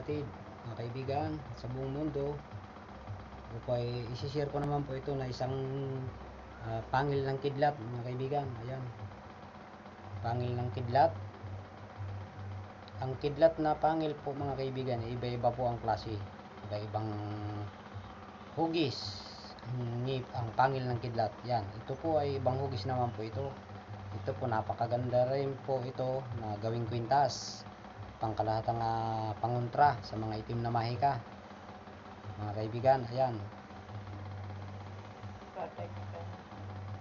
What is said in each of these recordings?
kapatid, mga kaibigan, sa buong mundo. Ito po ay isishare ko naman po ito na isang ah, pangil ng kidlat, mga kaibigan. Ayan. Pangil ng kidlat. Ang kidlat na pangil po mga kaibigan, iba-iba po ang klase. Iba-ibang hugis. Ang pangil ng kidlat. Yan. Ito po ay ibang hugis naman po ito. Ito po napakaganda rin po ito na gawing kwintas. Pangkalahatang uh, pangontra sa mga itim na mahika. Mga kaibigan, ayan.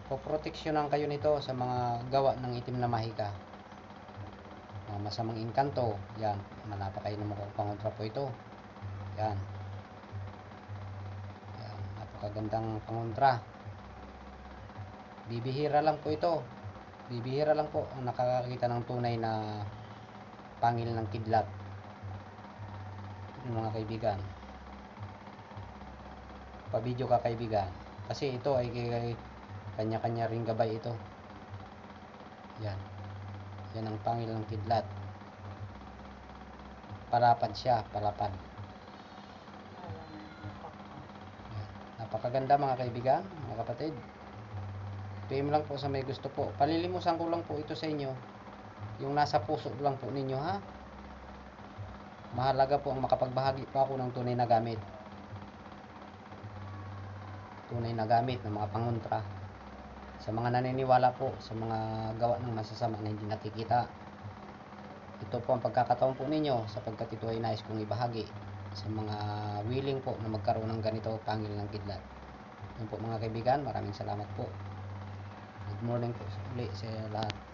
Poproteksyonan kayo nito sa mga gawa ng itim na mahika. Mga masamang inkanto, yan. Manapa kayo ng mga pangontra po ito. Yan. Yan, napakagandang pangontra. Bibihira lang po ito. Bibihira lang po ang nakakakita ng tunay na pangil ng kidlat. Yung mga kaibigan. Pa-video ka kaibigan. Kasi ito ay kanya-kanya ring gabay ito. Yan. Yan ang pangil ng kidlat. Palapad siya, palapad. Yan. Napakaganda mga kaibigan, mga kapatid. PM lang po sa may gusto po. Palilimusan ko lang po ito sa inyo. Yung nasa puso lang po ninyo ha. Mahalaga po ang makapagbahagi pa ako ng tunay na gamit. Tunay na gamit ng mga pangontra. Sa mga naniniwala po sa mga gawa ng masasama na hindi nakikita. Ito po ang pagkakataon po ninyo sapagkat ito ay nais kong ibahagi sa mga willing po na magkaroon ng ganito pangil ng kidlat. Yun po mga kaibigan, maraming salamat po. Good morning po uli sa lahat.